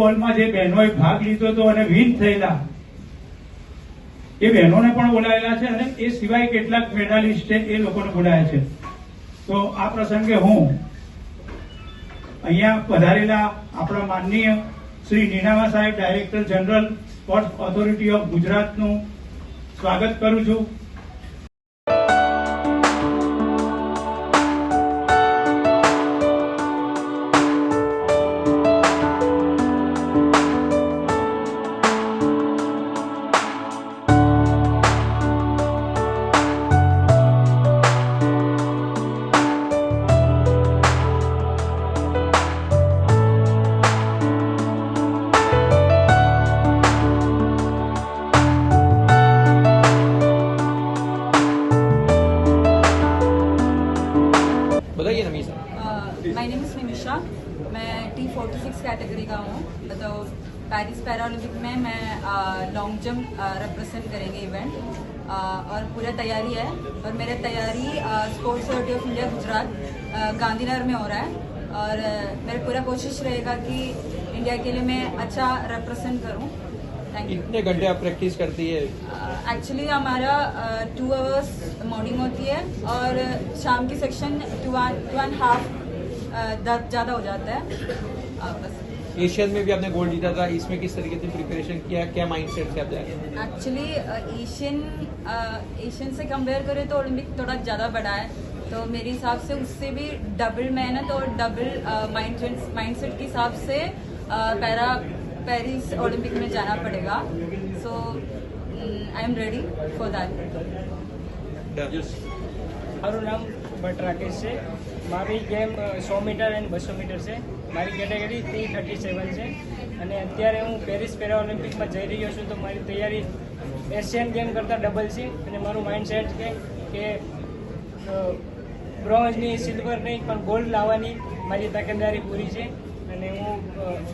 ફૂટબોલમાં જે બહેનોએ ભાગ લીધો હતો અને વિન થયેલા, એ બહેનોને પણ બોલાયેલા છે અને એ સિવાય કેટલાક મેડાલિસ્ટ એ લોકોને બોલાયા છે. તો આ પ્રસંગે હું અહીંયા પધારેલા આપણા માનનીય શ્રી નીનામા સાહેબ director general sports authority of ગુજરાતનું સ્વાગત કરું છું. माय नेम इज़ निमिषा मैं टी फोर्टी सिक्स कैटेगरी का हूँ। तो पेरिस पैरालंपिक में मैं लॉन्ग जंप रिप्रेजेंट करेंगे इवेंट और पूरा तैयारी है। और मेरा तैयारी sports authority of India Gujarat Gandhinagar में हो रहा है। और मेरा पूरा कोशिश रहेगा कि इंडिया के लिए मैं अच्छा रिप्रेजेंट करूँ। थैंक यू कितने घंटे आप प्रैक्टिस करती है? एक्चुअली हमारा टू आवर्स मॉर्निंग होती है और शाम की section two two and half ज़्यादा हो जाता है। बस। एशियन में भी आपने गोल्ड जीता था इसमें किस तरीके से प्रिपरेशन किया क्या माइंडसेट से आप एक्चुअली एशियन एशियन से कंपेयर करें तो ओलंपिक थोड़ा ज़्यादा बड़ा है। तो मेरे हिसाब से उससे भी डबल मेहनत और डबल माइंड माइंडसेट के हिसाब से पैरा पेरिस ओलंपिक में जाना पड़ेगा। So I am ready for that મારું નામ ભટ્ટ રાકેશ છે. મારી ગેમ સો મીટર એન્ડ બસો મીટર છે. મારી કેટેગરી થ્રી થર્ટી સેવન છે. અને અત્યારે હું પેરિસ પેરા ઓલિમ્પિકમાં જઈ રહ્યો છું તો મારી તૈયારી એશિયન ગેમ કરતાં ડબલ છે. અને મારું માઇન્ડ સેટ છે કે બ્રોન્ઝની સિલ્વર નહીં પણ ગોલ્ડ લાવવાની મારી તકેદારી પૂરી છે. અને હું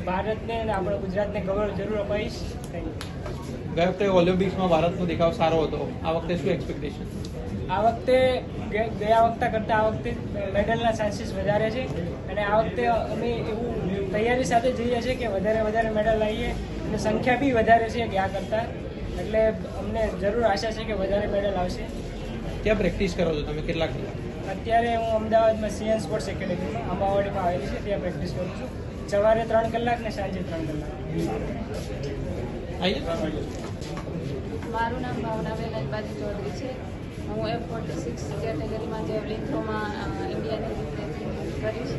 ભારતને અને આપણા ગુજરાતને ગૌરવ જરૂર અપાવીશ થેન્ક યુ ગયા વખતે ઓલિમ્પિક્સમાં ભારતનો દેખાવ સારો હતો. આ વખતે શું એક્સપેક્ટેશન આ વખતે ગયા વખતે કરતાં આ વખતે મેડલના ચાન્સીસ વધારે છે. અને આ વખતે અમે એવું તૈયારી સાથે જઈએ છીએ કે વધારે વધારે મેડલ લાવીએ. અને સંખ્યા બી વધારે છે ગયા કરતાં. એટલે અમને જરૂર આશા છે કે વધારે મેડલ આવશે. ક્યાં પ્રેક્ટિસ કરો છો તમે? કેટલા કલાક? અત્યારે હું અમદાવાદમાં સીએન સ્પોર્ટ્સ એકેડેમીમાં અંબાવાડીમાં આવેલી છે. ત્યાં પ્રેક્ટિસ કરું છું. સવારે ત્રણ કલાક ને સાંજે ત્રણ કલાક. મારું નામ ભાવનાબેન અંબાજી ચૌધરી છે. હું એફ ફોર્ટી સિક્સ કેટેગરીમાં જેવલિન થ્રોમાં ઇન્ડિયાની રીતે કરીશ.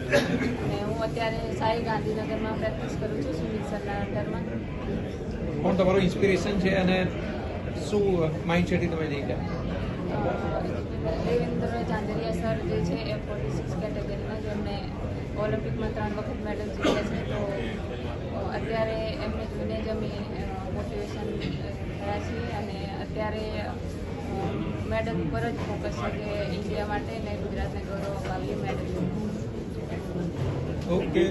અને હું અત્યારે સાઈ ગાંધીનગરમાં પ્રેક્ટિસ કરું છું સુનિલ સરના અંડરમાં. કોણ તમારું ઇન્સ્પિરેશન છે અને શું માઇન્ડસેટથી તમે લઈ ગયા? દેવેન્દ્ર ચાંદરિયા સર જે છે એફ ફોર્ટી સિક્સ કેટેગરીમાં જેમણે ઓલિમ્પિકમાં ત્રણ વખત મેડલ જીત્યા છે, તો અત્યારે એમને જોઈને જ અમે મોટિવેશન થયા છીએ અને અત્યારે મેડલ ઉપર જ ફોકસ છે કે ઇન્ડિયા માટે ને ગુજરાતને ગૌરવ અપાવીએ મેડલ. ઓકે